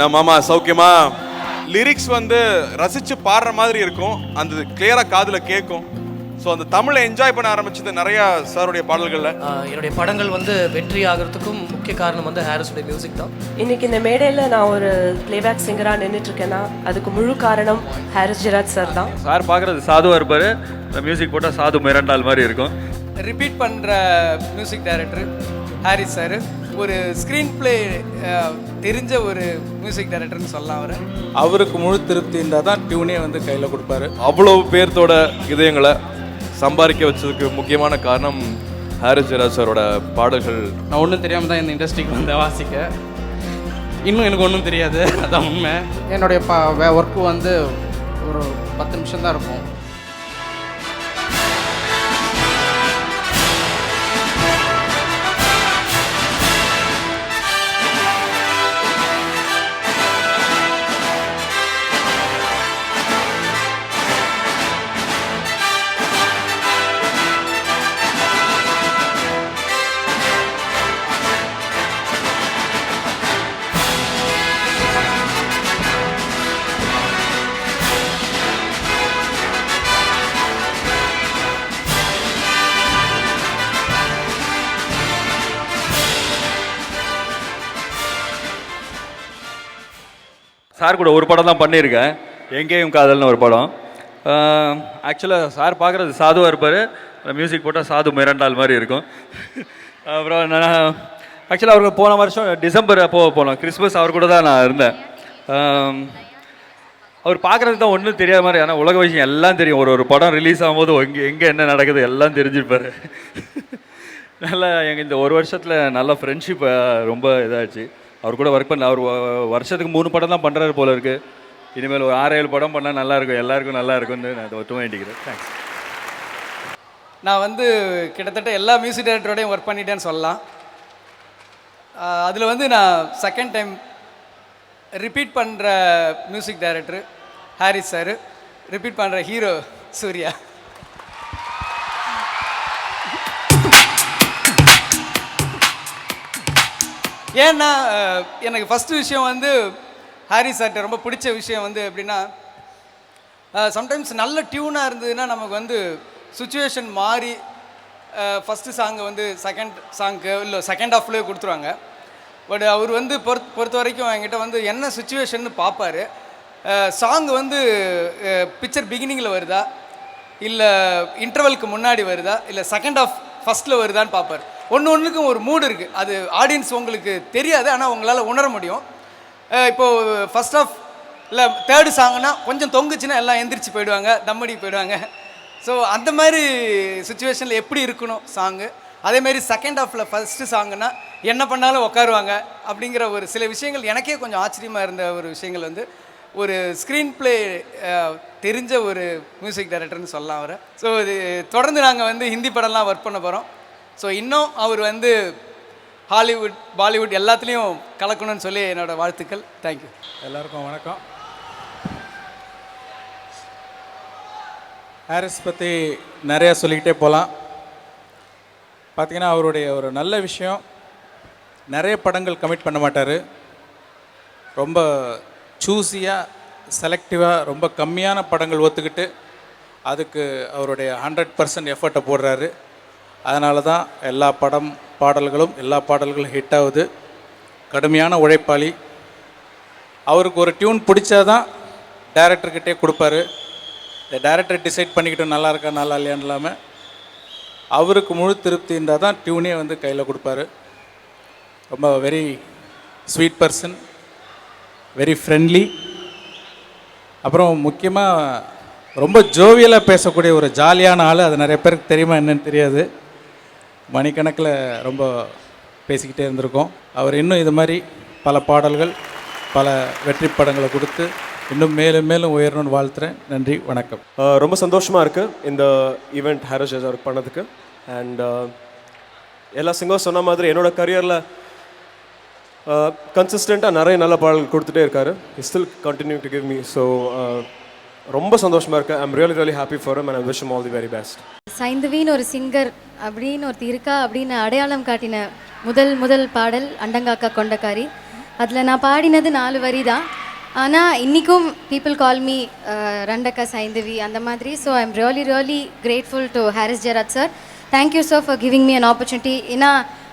நான் மாமா சௌக்கியமா? லிரிக்ஸ் வந்து ரசிச்சு பாடுற மாதிரி இருக்கும். அந்த கிளியரா காதுல கேட்கும் ஸோ அந்த தமிழை என்ஜாய் பண்ண ஆரம்பிச்சது நிறைய சாருடைய பாடல்கள்ல. என்னுடைய படங்கள் வந்து வெற்றி ஆகிறதுக்கும் முக்கிய காரணம் வந்து ஹாரிஸுடைய மியூசிக் தான். இன்னைக்கு இந்த மேடையில் நான் ஒரு பிளேபேக் சிங்கராக நின்றுட்டு இருக்கேன்னா அதுக்கு முழு காரணம் ஹாரிஸ் ஜெராஜ் சார் தான். சார் பார்க்குறது சாதுவாக இருப்பார் மியூசிக் போட்டால் சாது மிரண்டால் மாதிரி இருக்கும். ரிப்பீட் பண்ணுற மியூசிக் டைரக்டர் ஹாரிஸ் சார். ஒரு ஸ்க்ரீன் ப்ளே தெரிஞ்ச ஒரு மியூசிக் டைரக்டர்னு சொல்லலாம் அவர். அவருக்கு முழு திருப்தி இருந்தால் தான் டியூனே வந்து கையில் கொடுப்பாரு. அவ்வளவு பேர்த்தோட இதயங்களை சம்பாதிக்க வச்சதுக்கு முக்கியமான காரணம் ஹாரிஸ் ஜெராஜ் சாரோட பாடல்கள். நான் ஒன்றும் தெரியாமல் தான் இந்த இண்டஸ்ட்ரிக்கு வந்தேன் வாசிக்க. இன்னும் எனக்கு ஒன்றும் தெரியாது. அதான் உண்மை. என்னுடைய ப ஒர்க்கு வந்து ஒரு பத்து நிமிஷம் தான் இருக்கும். சார் கூட ஒரு படம் தான் பண்ணியிருக்கேன். எங்கேயும் காதல்னு ஒரு படம். ஆக்சுவலாக சார் பார்க்குறது சாதுவாக இருப்பார். மியூசிக் போட்டால் சாது மிரண்டால் மாதிரி இருக்கும். அப்புறம் நான் ஆக்சுவலாக அவருக்கு போன வருஷம் டிசம்பர் அப்போ போனோம். கிறிஸ்மஸ் அவர் கூட தான் நான் இருந்தேன். அவர் பார்க்குறது தான் ஒன்றும் தெரியாத மாதிரி ஆனால் உலக விஷயம் எல்லாம் தெரியும். ஒரு ஒரு படம் ரிலீஸ் ஆகும்போது எங்கே எங்கே என்ன நடக்குது எல்லாம் தெரிஞ்சிருப்பார். நல்லா எங்கள் இந்த ஒரு வருஷத்தில் நல்ல ஃப்ரெண்ட்ஷிப் ரொம்ப இதாகிடுச்சு அவர் கூட ஒர்க் பண்ண அவர் வருஷத்துக்கு மூணு படம் தான் பண்ணுறாரு போல இருக்கு. இனிமேல் ஒரு ஆறு ஏழு படம் பண்ணால் நல்லாயிருக்கும் எல்லாருக்கும் நல்லா இருக்கும்னு நான் ஒத்துமை வேண்டிக்கிறேன். தேங்க்ஸ் நான் வந்து கிட்டத்தட்ட எல்லா மியூசிக் டைரக்டரோடையும் ஒர்க் பண்ணிட்டேன்னு சொல்லலாம். அதில் வந்து நான் செகண்ட் டைம் ரிப்பீட் பண்ணுற music director Harris sir repeat பண்ணுற ஹீரோ சூர்யா ஏன்னா எனக்கு ஃபஸ்ட்டு விஷயம் வந்து ஹாரி சார்கிட்ட ரொம்ப பிடிச்ச விஷயம் வந்து எப்படின்னா சம்டைம்ஸ் நல்ல டியூனாக இருந்ததுன்னா நமக்கு வந்து சுச்சுவேஷன் மாறி ஃபஸ்ட்டு சாங்கை வந்து செகண்ட் சாங்க்கு இல்லை செகண்ட் ஹாஃப்லேயே கொடுத்துருவாங்க. பட் அவர் வந்து பொறுத் பொறுத்த வரைக்கும் என்கிட்ட வந்து என்ன சுச்சுவேஷன்னு பார்ப்பாரு சாங் வந்து பிக்சர் பிகினிங்கில் வருதா? இல்லை இன்டர்வலுக்கு முன்னாடி வருதா? இல்லை செகண்ட் ஆஃப் ஃபஸ்ட்டில் வருதான்னு பார்ப்பார் ஒன்று ஒன்றுக்கும் ஒரு மூடு இருக்குது அது ஆடியன்ஸ் உங்களுக்கு தெரியாது ஆனால் உங்களால் உணர முடியும். இப்போது ஃபஸ்ட் ஃபர்ஸ்ட் ஆஃப் இல்லை தேர்டு சாங்னா கொஞ்சம் தொங்குச்சுன்னா எல்லாம் எந்திரிச்சு போயிடுவாங்க தம்மடி போயிடுவாங்க. ஸோ அந்த மாதிரி சுச்சுவேஷனில் எப்படி இருக்கணும் சாங்கு அதேமாரி செகண்ட் ஹாஃபில் ஃபஸ்ட்டு சாங்குனா என்ன பண்ணாலும் உட்காருவாங்க அப்படிங்கிற ஒரு சில விஷயங்கள் எனக்கே கொஞ்சம் ஆச்சரியமாக இருந்த ஒரு விஷயங்கள் வந்து ஒரு ஸ்க்ரீன் ப்ளே தெரிஞ்ச ஒரு மியூசிக் டைரக்டர்னு சொல்லலாம் அவரை. ஸோ இது தொடர்ந்து நாங்கள் வந்து ஹிந்தி படம்லாம் ஒர்க் பண்ண போகிறோம் ஸோ இன்னும் அவர் வந்து ஹாலிவுட் பாலிவுட் எல்லாத்துலேயும் கலக்கணும்னு சொல்லி என்னோடய வாழ்த்துக்கள். தேங்க்யூ எல்லாருக்கும் வணக்கம். ஹாரிஸ் பற்றி நிறையா சொல்லிக்கிட்டே போகலாம் பார்த்திங்கன்னா அவருடைய ஒரு நல்ல விஷயம் நிறைய படங்கள் கமிட் பண்ண மாட்டார். ரொம்ப சூஸியாக செலக்டிவாக ரொம்ப கம்மியான படங்கள் ஒத்துக்கிட்டு அதுக்கு அவருடைய ஹண்ட்ரட் பர்சன்ட் எஃபர்ட்டை போடுறாரு. அதனால தான் எல்லா படம் பாடல்களும் எல்லா பாடல்களும் ஹிட் ஆகுது. கடுமையான உழைப்பாளி. அவருக்கு ஒரு டியூன் பிடிச்சா தான் டேரக்டர்கிட்டே கொடுப்பாரு. இந்த டேரக்டர் டிசைட் பண்ணிக்கிட்டு நல்லா இருக்கா நல்லா இல்லையான்னு இல்லாமல் அவருக்கு முழு திருப்தி இருந்தால் தான் டியூனே வந்து கையில் கொடுப்பாரு. ரொம்ப very sweet person very friendly அப்புறம் முக்கியமாக ரொம்ப ஜோவியலாக பேசக்கூடிய ஒரு ஜாலியான ஆள். அது நிறைய பேருக்கு தெரியுமா என்னன்னு தெரியாது. மணிக்கணக்கில் ரொம்ப பேசிக்கிட்டே இருந்திருக்கோம். அவர் இன்னும் இது மாதிரி பல பாடல்கள் பல வெற்றி படங்களை கொடுத்து இன்னும் மேலும் மேலும் உயரணும்னு வாழ்த்துறேன். நன்றி வணக்கம். ரொம்ப சந்தோஷமாக இருக்குது இந்த ஈவெண்ட் ஹேரஸ் ஜாஜர் பண்ணதுக்கு. அண்ட் எல்லா சிங்கர்ஸ் சொன்ன மாதிரி என்னோட கரியரில் கன்சிஸ்டண்ட்டாக நிறைய நல்ல பாடல்கள் கொடுத்துட்டே இருக்காரு. Still continue to give me so ரொம்ப சந்தோஷமாக இருக்கு. I'm really really happy for and I wish all the very best சைந்தவின்னு ஒரு சிங்கர் அப்படின்னு ஒருத்தி இருக்கா அப்படின்னு அடையாளம் காட்டின முதல் முதல் பாடல் அண்டங்காக்கா கொண்டக்காரி. அதில் நான் பாடினது நாலு வரி தான் ஆனால் இன்றைக்கும் people call me Randakka Saindhavi அந்த மாதிரி. So I am really really grateful to Harris Jayaraj sir thank you sir for giving me an opportunity ஏன்னா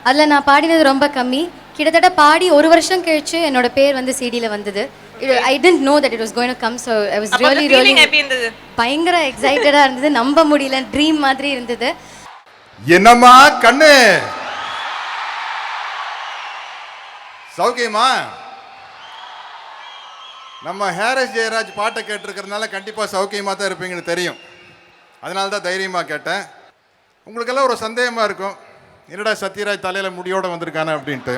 அதில் நான் பாடினது ரொம்ப கம்மி. கிட்டத்தட்ட பாடி ஒரு வருஷம் கழிச்சு என்னோட பேர் வந்து சிடியில் வந்தது. I didn't know that it was going to come so I was really really இருந்தது? பயங்கர எக்ஸைட்டடாக இருந்தது. நம்ப முடியல ட்ரீம் மாதிரி இருந்தது. என்னம்மா கண்ணு? சௌக்கியமா? நம்ம ஹேரஸ் ஜெயராஜ் பாட்டை கேட்டிருக்கிறதுனால கண்டிப்பாக சௌக்கியமாக தான் இருப்பீங்கன்னு தெரியும். அதனால தான் தைரியமாக கேட்டேன். உங்களுக்கெல்லாம் ஒரு சந்தேகமாக இருக்கும். என்னடா சத்யராஜ் தலையில் முடியோட வந்திருக்கானே அப்படின்ட்டு.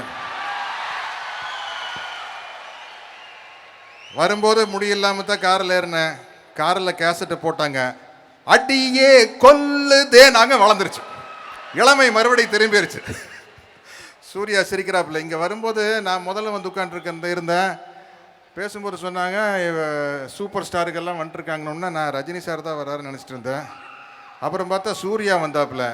வரும்போது முடி இல்லாமல் தான் காரில் ஏறினேன். காரில் கேசட்டை போட்டாங்க. அடியே கொல்லுதே நாங்கள் வளர்ந்துருச்சு. இளமை மறுபடியும் திரும்பிருச்சு. சூர்யா சிரிக்கிறாப்புல. இங்கே வரும்போது நான் முதல்ல வந்து உட்காந்துருக்க இருந்தேன். பேசும்போது சொன்னாங்க சூப்பர் ஸ்டாருக்கெல்லாம் வந்துட்டுருக்காங்கன்னு நான் ரஜினி சார் தான் வராருன்னு நினச்சிட்டு இருந்தேன். அப்புறம் பார்த்தா சூர்யா வந்தாப்புல.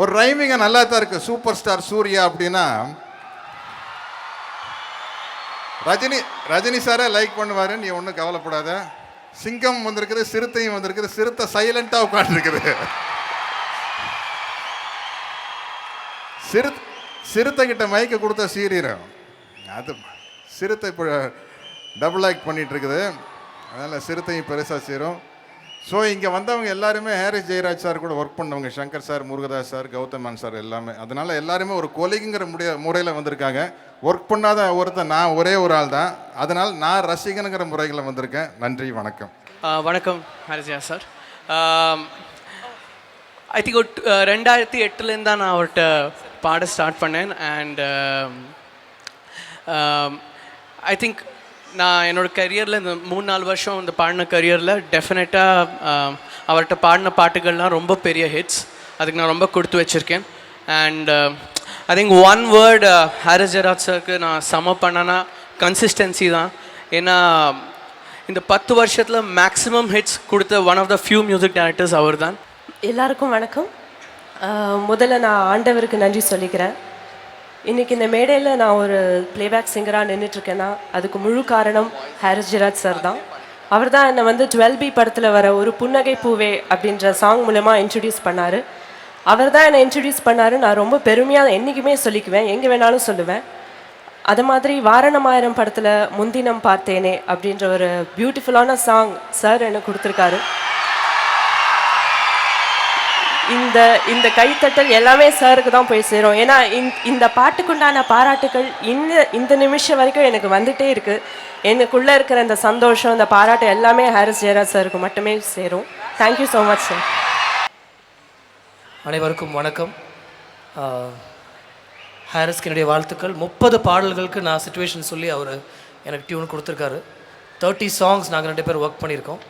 ஒரு ரைமிங்க நல்லா தான் இருக்கு. சூப்பர் ஸ்டார் சூர்யா அப்படின்னா ரஜினி ரஜினி சாரே லைக் பண்ணுவாரு. நீ ஒன்றும் கவலைப்படாத. சிங்கம் வந்திருக்குது சிறுத்தையும் வந்திருக்குது சிறுத்தை சைலண்டாக உட்காந்துருக்குது சிறு சிறுத்தை கிட்ட மைக்க கொடுத்தா சீரீரம் அது சிறுத்தை இப்போ டபுள் ஆக்ட் பண்ணிட்டு இருக்குது. அதனால் சிறுத்தையும் பெருசாக சீரும். ஸோ இங்கே வந்தவங்க எல்லாருமே ஹாரிஸ் ஜெயராஜ் சார் கூட ஒர்க் பண்ணவங்க Shankar sir Murugadoss sir Gowthaman sir எல்லாமே. அதனால எல்லாருமே ஒரு கொலைங்கிற முடிய முறையில் வந்திருக்காங்க. ஒர்க் பண்ணாத ஒருத்தர் நான் ஒரே ஒரு ஆள் தான். அதனால் நான் ரசிகனுங்கிற முறையில் வந்திருக்கேன். நன்றி வணக்கம். வணக்கம் ஹரிஜா சார் ஐ திங்க் ஒரு ரெண்டாயிரத்தி எட்டுலேருந்து தான் நான் அவர்கிட்ட பாட ஸ்டார்ட் பண்ணேன். அண்ட் ஐ திங்க் நான் என்னோட கரியரில் இந்த மூணு நாலு வருஷம் இந்த பாடின கரியரில் டெஃபினட்டாக அவர்கிட்ட பாடின பாட்டுகள்லாம் ரொம்ப பெரிய ஹிட்ஸ் அதுக்கு நான் ரொம்ப கொடுத்து வச்சுருக்கேன். And I think one word Harris Jayaraj சருக்கு நான் சம பண்ணனா கன்சிஸ்டன்சி தான். ஏன்னா இந்த பத்து வருஷத்தில் மேக்ஸிமம் ஹிட்ஸ் கொடுத்த one of the few music directors அவர் தான் எல்லாருக்கும் வணக்கம். முதல்ல நான் ஆண்டவருக்கு நன்றி சொல்லிக்கிறேன். இன்னைக்கு இந்த மேடையில் நான் ஒரு பிளேபேக் சிங்கராக நின்றுட்டுருக்கேன்னா அதுக்கு முழு காரணம் ஹாரிஸ் ஜிராஜ் சார் தான். அவர் தான் என்னை வந்து டுவெல் பி படத்தில் வர ஒரு புன்னகை பூவே அப்படின்ற சாங் மூலமாக இன்ட்ரடியூஸ் பண்ணார். அவர் தான் என்னை இன்ட்ரடியூஸ் பண்ணார். நான் ரொம்ப பெருமையாக என்றைக்குமே சொல்லிக்குவேன். எங்கே வேணாலும் சொல்லுவேன். அது மாதிரி வாரணமாயிரம் படத்தில் முன்தினம் பார்த்தேனே அப்படின்ற ஒரு பியூட்டிஃபுல்லான சாங் சார் எனக்கு கொடுத்துருக்காரு. இந்த இந்த கைத்தட்டல் எல்லாமே சாருக்கு தான் போய் சேரும். ஏன்னா இந்த இந்த பாட்டுக்குண்டான பாராட்டுகள் இந்த இந்த நிமிஷம் வரைக்கும் எனக்கு வந்துட்டே இருக்கு. எனக்குள்ளே இருக்கிற இந்த சந்தோஷம் இந்த பாராட்டு எல்லாமே ஹாரிஸ் ஜெயராஜ் சாருக்கு மட்டுமே சேரும். தேங்க்யூ ஸோ மச் சார் அனைவருக்கும் வணக்கம். ஆஹ், ஹாரிஸ்க்கு என்னுடைய வாழ்த்துக்கள். முப்பது பாடல்களுக்கு நான் சுச்சுவேஷன் சொல்லி அவர் எனக்கு டியூன் கொடுத்துருக்காரு. தேர்ட்டி சாங்ஸ் நாங்கள் ரெண்டு பேர் ஒர்க் பண்ணியிருக்கோம்.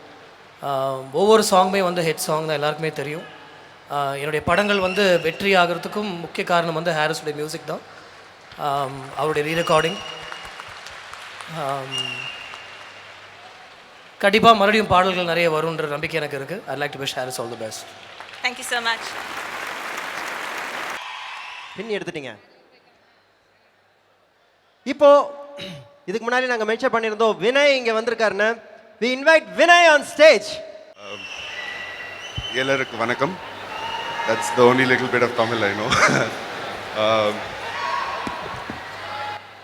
ஒவ்வொரு சாங்குமே வந்து ஹெட் சாங் தான் எல்லாருக்குமே தெரியும். என்னுடைய படங்கள் வந்து வெற்றி ஆகிறதுக்கும் முக்கிய காரணம் வந்து ஹாரிஸுடைய மியூசிக் தான். அவருடைய ரீ ரெக்கார்டிங் கண்டிப்பாக மறுபடியும் பாடல்கள் நிறைய வரும்ன்ற நம்பிக்கை எனக்கு இருக்குது I like to wish Harris all the best thank you so much பின் எடுத்துட்டீங்க. இப்போ இதுக்கு முன்னாடி நாங்கள் மென்ஷன் பண்ணியிருந்தோம் வினய் இங்கே வந்திருக்காருன்னு. We invite Vinay on stage எல்லாருக்கும் வணக்கம். That's the only little bit of Tamil I know. um,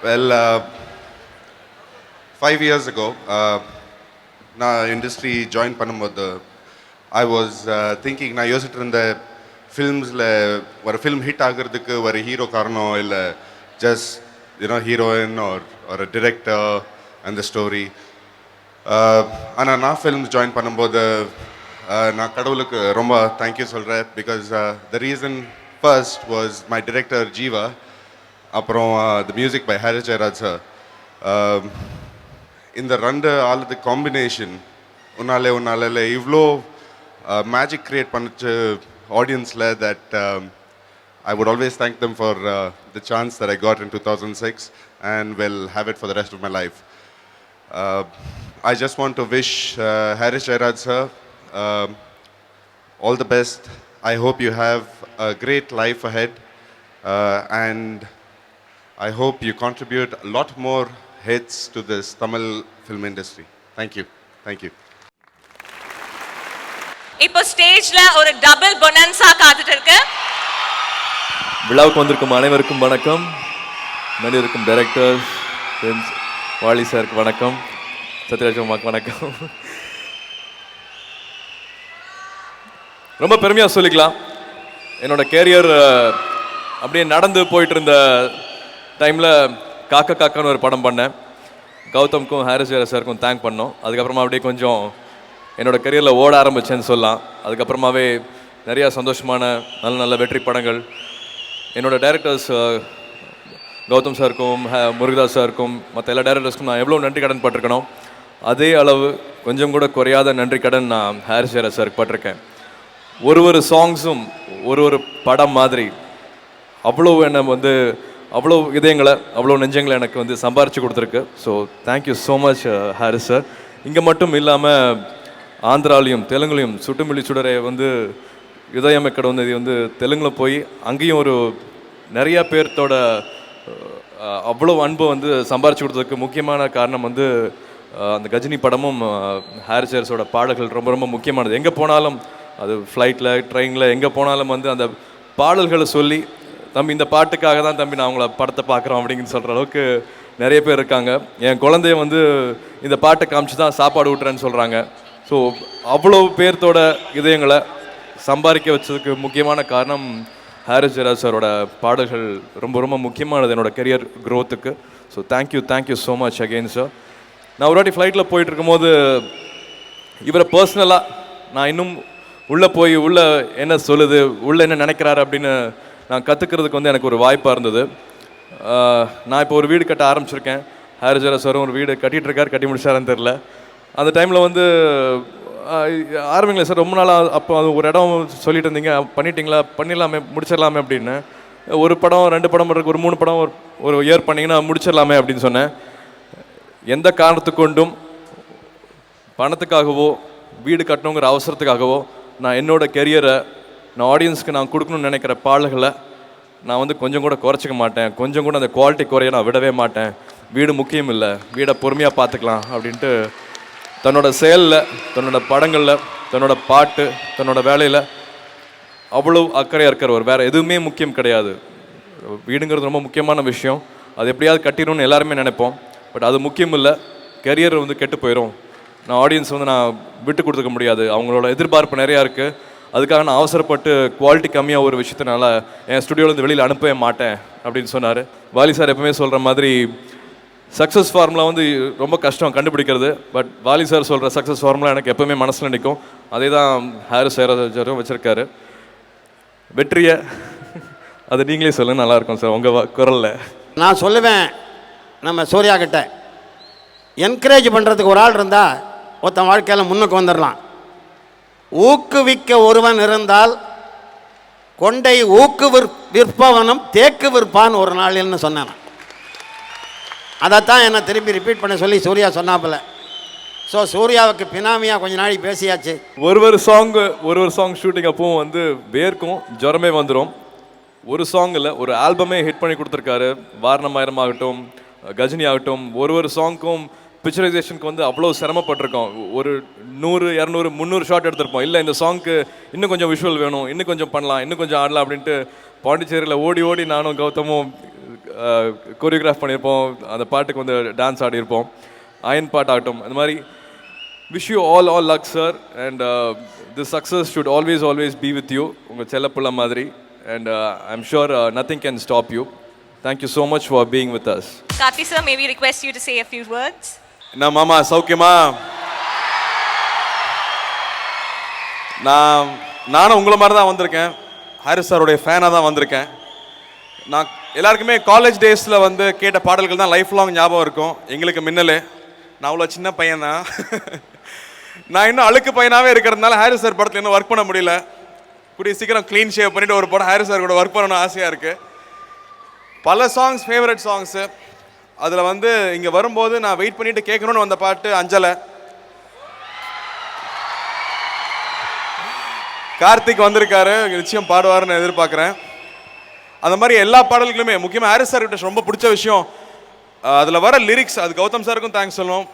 well, uh, five years ago, uh, நான் இண்டஸ்ட்ரி ஜாயின் பண்ணும்போது ஐ வாஸ் திங்கிங் நான் யோசிச்சுட்டு இருந்த ஃபில்ம்ஸில் ஒரு ஃபில்ம் ஹிட் ஆகிறதுக்கு ஒரு ஹீரோ காரணம் இல்லை ஜஸ்ட் யூனோ ஹீரோயின் ஒரு ஒரு டிரெக்டர் அந்த ஸ்டோரி ஆனால் நான் ஃபில்ம்ஸ் ஜாயின் பண்ணும்போது uh, நான் கடவுளுக்கு ரொம்ப தேங்க்யூ சொல்கிறேன் because the reason first was my director Jeeva அப்புறம் the music by Harris Jayaraj sir இந்த ரெண்டு ஆளுது காம்பினேஷன் உன்னாலே உன்னால இவ்வளோ மேஜிக் கிரியேட் பண்ணிச்சு ஆடியன்ஸில் that I would always thank them for the chance that I got in two thousand six and well have it for the rest of my life I just want to wish Harris Jayaraj sir um, all the best. I hope you have a great life ahead. Uh, and I hope you contribute a lot more hits to this Tamil film industry. Thank you. Thank you. இப்போ ஸ்டேஜ்ல ஒரு double பொனன்சா காத்துட்டு இருக்கு விழாவுக்கு வந்திருக்கும் அனைவருக்கும் வணக்கம் முன்னாடி இருக்கும் டைரக்டர் வாலி சாருக்கு வணக்கம் சத்யராஜ் அம்மாக்கு வணக்கம் ரொம்ப பெருமையாக சொல்லிக்கலாம். என்னோட கேரியர் அப்படியே நடந்து போயிட்டு இருந்த டைமில் காக்கா காக்கான்னு ஒரு படம் பண்ணேன். கௌதம்க்கும் ஹாரிஸ் வேர சாருக்கும் தேங்க் பண்ணோம். அதுக்கப்புறமா அப்படியே கொஞ்சம் என்னோட கரியரில் ஓட ஆரம்பிச்சேன்னு சொல்லலாம். அதுக்கப்புறமாவே நிறையா சந்தோஷமான நல்ல நல்ல வெற்றி படங்கள். என்னோடய டைரக்டர்ஸ் கௌதம் சாருக்கும் முருகதாஸ் சாருக்கும் மற்ற எல்லா டைரக்டர்ஸ்க்கும் நான் எவ்வளோ நன்றி கடன் பட்டிருக்கணும். அதே அளவு கொஞ்சம் கூட குறையாத நன்றி கடன் நான் ஹாரிஸ் ஜெயரா சாருக்கு பட்டிருக்கேன். ஒரு ஒரு சாங்ஸும் ஒரு ஒரு படம் மாதிரி. அவ்வளோ என்னை வந்து அவ்வளோ இதயங்களை அவ்வளோ நெஞ்சங்களை எனக்கு வந்து சம்பாரித்து கொடுத்துருக்கு. So thank you so much Harris sir uh, இங்கே மட்டும் இல்லாமல் ஆந்திராலையும் தெலுங்குலையும் சுட்டுமிழி சுடரை வந்து இதயம் எக்கட வந்து இது வந்து தெலுங்கில் போய் அங்கேயும் ஒரு நிறையா பேர்த்தோட அவ்வளோ அன்பை வந்து சம்பாரித்து கொடுத்ததுக்கு முக்கியமான காரணம் வந்து அந்த கஜினி படமும் அஹ், ஹாரிஸ் பாடல்கள் ரொம்ப ரொம்ப முக்கியமானது. எங்கே போனாலும் அது ஃப்ளைட்டில் ட்ரெயினில் எங்கே போனாலும் வந்து அந்த பாடல்களை சொல்லி தம்பி இந்த பாட்டுக்காக தான் தம்பி நான் உங்களை படத்தை பார்க்குறோம் அப்படின்னு சொல்கிற அளவுக்கு நிறைய பேர் இருக்காங்க. என் குழந்தைய வந்து இந்த பாட்டை காமிச்சு தான் சாப்பாடு ஊட்டுறேன்னு சொல்கிறாங்க ஸோ அவ்வளோ பேர்த்தோட இதயங்களை சம்பாதிக்க வச்சதுக்கு முக்கியமான காரணம் ஹாரிஸ் ஜெயராஜ் சாரோட பாடல்கள். ரொம்ப ரொம்ப முக்கியமானது என்னோட career க்ரோத்துக்கு so thank you thank you so much again sir நான் ஒரு வாட்டி ஃப்ளைட்டில் போயிட்டு இருக்கும்போது இவரை பர்சனலாக நான் இன்னும் உள்ளே போய் உள்ளே என்ன சொல்லுது உள்ளே என்ன நினைக்கிறாரு அப்படின்னு நான் கற்றுக்கிறதுக்கு வந்து எனக்கு ஒரு வாய்ப்பாக இருந்தது. நான் இப்போ ஒரு வீடு கட்ட ஆரம்பிச்சிருக்கேன். ஹாரிஜரா சாரும் ஒரு வீடு கட்டிட்டு கட்டி முடிச்சாருன்னு தெரில அந்த டைமில் வந்து ஆரம்பிங்களே சார் ரொம்ப நாளாக அப்போ அது ஒரு இடம் சொல்லிட்டு இருந்தீங்க பண்ணிட்டீங்களா? பண்ணிடலாமே முடிச்சிடலாமே அப்படின்னு. ஒரு படம் ரெண்டு படம் இருக்கு ஒரு மூணு படம் ஒரு ஒரு இயர் பண்ணிங்கன்னா முடிச்சிடலாமே அப்படின்னு சொன்னேன். எந்த காரணத்துக்கு கொண்டும் பணத்துக்காகவோ வீடு கட்டணுங்கிற அவசரத்துக்காகவோ நான் என்னோடய கெரியரை நான் ஆடியன்ஸ்க்கு நான் கொடுக்கணும்னு நினைக்கிற பாடல்களை நான் வந்து கொஞ்சம் கூட குறைச்சிக்க மாட்டேன். கொஞ்சம் கூட அந்த குவாலிட்டி குறைய நான் விடவே மாட்டேன். வீடு முக்கியம் இல்லை. வீடை பொறுமையாக பார்த்துக்கலாம் அப்படின்ட்டு தன்னோட செயலில் தன்னோட படங்களில் தன்னோட பாட்டு தன்னோட வேலையில் அவ்வளோ அக்கறையாக இருக்கிறவர் வேறு எதுவுமே முக்கியம் கிடையாது. வீடுங்கிறது ரொம்ப முக்கியமான விஷயம். அது எப்படியாவது கட்டிடணும்னு எல்லாருமே நினைப்போம். பட் அது முக்கியம் இல்லை. கெரியர் வந்து கெட்டு போயிடும் நான் ஆடியன்ஸ் வந்து நான் விட்டு கொடுத்துக்க முடியாது. அவங்களோட எதிர்பார்ப்பு நிறையா இருக்குது அதுக்காக நான் அவசரப்பட்டு குவாலிட்டி கம்மியாக ஒரு விஷயத்தினால என் ஸ்டுடியோலேருந்து வெளியில் அனுப்பவே மாட்டேன் அப்படின்னு சொன்னார். வாலி சார் எப்பவுமே சொல்கிற மாதிரி சக்ஸஸ் ஃபார்முலா வந்து ரொம்ப கஷ்டம் கண்டுபிடிக்கிறது. பட் வாலி சார் சொல்கிற சக்ஸஸ் ஃபார்முலா எனக்கு எப்பவுமே மனசில் நிற்கும் அதே தான் ஹாரிஸ் சேரஜரும் வச்சுருக்காரு. வெற்றியை அது நீங்களே சொல்லுங்க நல்லாயிருக்கும் சார். உங்கள் குரலில். நான் சொல்லுவேன் நம்ம சூர்யா கிட்ட. என்கரேஜ் பண்ணுறதுக்கு ஒரு ஆள் இருந்தால் ஒருத்தன் வாழ்க்கையில் முன்னுக்கு வந்துடலாம். ஊக்குவிக்க ஒருவன் இருந்தால் கொண்டை ஊக்கு விற் விற்பவனும் தேக்கு விற்பான் ஒரு நாள்னு சொன்னான். அதைத்தான் என்னை திருப்பி ரிப்பீட் பண்ண சொல்லி சூர்யா சொன்னாப்புல. ஸோ சூர்யாவுக்கு பினாமியாக கொஞ்ச நாளைக்கு பேசியாச்சு. ஒரு ஒரு சாங்கு ஒரு ஒரு சாங் ஷூட்டிங் அப்பவும் வந்து வேர்க்கும் ஜுரமே வந்துடும் ஒரு சாங்கில் ஒரு ஆல்பமே ஹிட் பண்ணி கொடுத்துருக்காரு. வாரணமாயிரம் ஆகட்டும் கஜினி ஆகட்டும் ஒரு ஒரு சாங்க்கும் பிக்சரைசேஷனுக்கு வந்து அவ்வளோ சிரமப்பட்டிருக்கோம். ஒரு நூறு இரநூறு முந்நூறு ஷாட் எடுத்திருப்போம். இல்லை இந்த சாங்க்கு இன்னும் கொஞ்சம் விஷுவல் வேணும் இன்னும் கொஞ்சம் பண்ணலாம் இன்னும் கொஞ்சம் ஆடலாம் அப்படின்ட்டு பாண்டிச்சேரியில் ஓடி ஓடி நானும் கௌதமும் கொரியோகிராஃப் பண்ணியிருப்போம். அந்த பாட்டுக்கு வந்து டான்ஸ் ஆடியிருப்போம். அயன் பாட் ஆகட்டும். அந்த மாதிரி wish you all all luck sir and the success should always always be with you உங்கள் செல்லப்புள்ள மாதிரி. And I am sure nothing can stop you thank you so much for being with us Karthi sir maybe request you to say a few words? என்ன மாமா சௌக்கியமா? நான் நானும் உங்களை மாதிரி தான் வந்திருக்கேன். ஹாரிஸ் சாருடைய ஃபேனாக தான் வந்திருக்கேன். நான் எல்லாருக்குமே காலேஜ் டேஸில் வந்து கேட்ட பாடல்கள் தான் லைஃப் லாங் ஞாபகம் இருக்கும். எங்களுக்கு மின்னல். நான் அவ்வளோ சின்ன பையன் தான். நான் இன்னும் அழுக்கு பையனாகவே இருக்கிறதுனால ஹாரிஸ் சார் படத்தில் இன்னும் ஒர்க் பண்ண முடியல. கூடிய சீக்கிரம் க்ளீன் ஷேவ் பண்ணிவிட்டு ஒரு படம் ஹாரிஸ் சார் கூட ஒர்க் பண்ணணும்னு ஆசையாக இருக்குது பல சாங்ஸ் ஃபேவரட் சாங்ஸு அதில் வந்து இங்கே வரும்போது நான் வெயிட் பண்ணிட்டு கேட்கணும்னு வந்த பாட்டு அஞ்சலை. கார்த்திக் வந்திருக்காரு நிச்சயம் பாடுவாருன்னு எதிர்பார்க்குறேன். அந்த மாதிரி எல்லா பாடல்களுமே முக்கியமாக ஹாரிஸ் சார் கிட்ட ரொம்ப பிடிச்ச விஷயம். அதில் வர லிரிக்ஸ் அது கௌதம் சாருக்கும் தேங்க்ஸ் சொல்லணும்.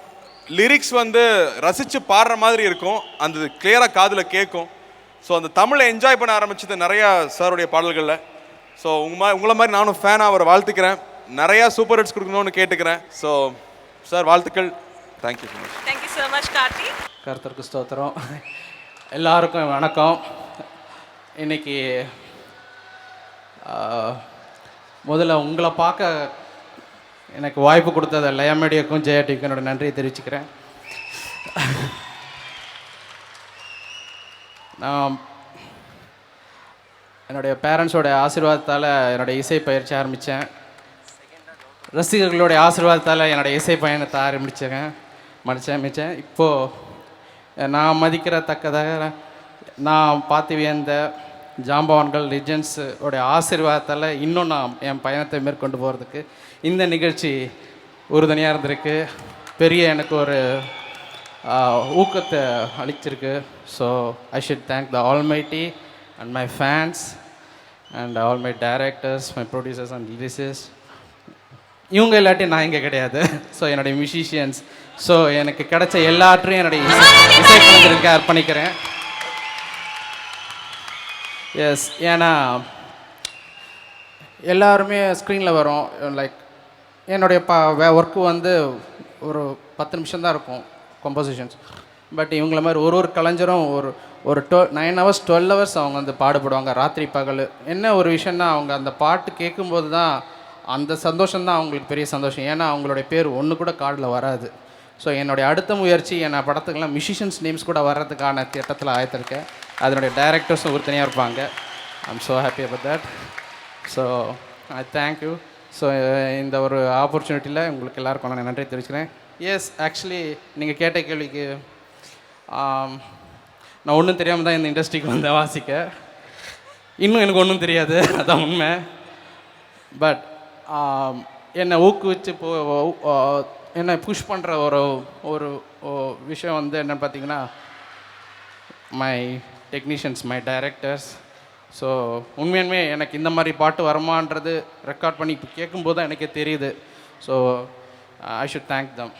லிரிக்ஸ் வந்து ரசித்து பாடுற மாதிரி இருக்கும். அந்த கிளியராக காதில் கேட்கும். ஸோ அந்த தமிழை என்ஜாய் பண்ண ஆரம்பிச்சது நிறையா சாருடைய பாடல்களில். ஸோ உங்க மா உங்களை மாதிரி நானும் ஃபேனாக அவரை வாழ்த்துக்கிறேன். நிறையா சூப்பர் ஹிட்ஸ் கொடுக்கணும்னு கேட்டுக்கிறேன். ஸோ சார் வாழ்த்துக்கள். Thank you so much Thank you so much, Karthi. கர்த்தருக்கு ஸ்தோத்திரம். எல்லாருக்கும் வணக்கம். இன்னைக்கு முதல்ல உங்களை பார்க்க எனக்கு வாய்ப்பு கொடுத்தது லயமேடியக்கும் ஜெயடிக்கும் என்னோட நன்றியை தெரிவிச்சுக்கிறேன். நான் என்னுடைய பேரண்ட்ஸோட ஆசீர்வாதத்தால் என்னோட இசை பயிற்சி ஆரம்பித்தேன். ரசிகர்களுடைய ஆசீர்வாதத்தால் என்னோட இசை பயணத்தை ஆரம்பித்தேங்க மடித்தேன் மிச்சேன் இப்போது நான் மதிக்கிற தக்கதாக நான் பார்த்து வியந்த ஜாம்பவான்கள் லிஜெண்ட்ஸ் உடைய ஆசீர்வாதத்தால் இன்னும் நான் என் பயணத்தை மேற்கொண்டு போகிறதுக்கு இந்த நிகழ்ச்சி உறுதுணையாக இருந்திருக்கு. பெரிய எனக்கு ஒரு ஊக்கத்தை அளிச்சிருக்கு. So I should thank the almighty and my fans and all my directors my producers and lyricists இவங்க இல்லாட்டி நான் இங்கே கிடையாது. ஸோ என்னுடைய மியூசிஷியன்ஸ் ஸோ எனக்கு கிடைச்ச எல்லாற்றையும் என்னுடைய இசை இசைக்கலைஞருக்கு அர்ப்பணிக்கிறேன். எஸ் ஏன்னா எல்லாருமே ஸ்க்ரீனில் வரும். லைக் என்னுடைய ப ஒர்க்கு வந்து ஒரு பத்து நிமிஷம் தான் இருக்கும் கம்போசிஷன்ஸ் பட் இவங்கள மாதிரி ஒரு ஒரு கலைஞரும் ஒரு ஒரு twelve nine hours twelve hours அவங்க வந்து பாடுபடுவாங்க. ராத்திரி பகல். என்ன ஒரு விஷயம்னா அவங்க அந்த பாட்டு கேட்கும்போது தான் அந்த சந்தோஷம் தான் அவங்களுக்கு பெரிய சந்தோஷம். ஏன்னா அவங்களுடைய பேர் ஒன்று கூட கார்டில் வராது. ஸோ என்னுடைய அடுத்த முயற்சி என்ன படத்துக்கெல்லாம் மியூசிஷியன்ஸ் நேம்ஸ் கூட வர்றதுக்கான திட்டத்தில் ஆயத்திருக்கேன். அதனுடைய டைரக்டர்ஸும் ஒருத்தனையாக இருப்பாங்க. I'm so happy about that so I thank you so இந்த ஒரு ஆப்பர்ச்சுனிட்டியில் உங்களுக்கு எல்லாருக்கும் நான் நன்றி தெரிவிச்சுக்கிறேன். எஸ் ஆக்சுவலி நீங்கள் கேட்ட கேள்விக்கு நான் ஒன்றும் தெரியாமல் தான் இந்த இண்டஸ்ட்ரிக்கு வந்தேன் வாசிக்க. இன்னும் எனக்கு ஒன்றும் தெரியாது. அதான் உண்மை. பட் என்னை ஊக்குவிச்சு போ என்னை புஷ் பண்ணுற ஒரு ஒரு விஷயம் வந்து என்னன்னு பார்த்தீங்கன்னா my technicians my directors so உண்மையுமே எனக்கு இந்த மாதிரி பாட்டு வருமான்றது ரெக்கார்ட் பண்ணி இப்போ கேட்கும்போது தான் எனக்கே தெரியுது. So I should thank them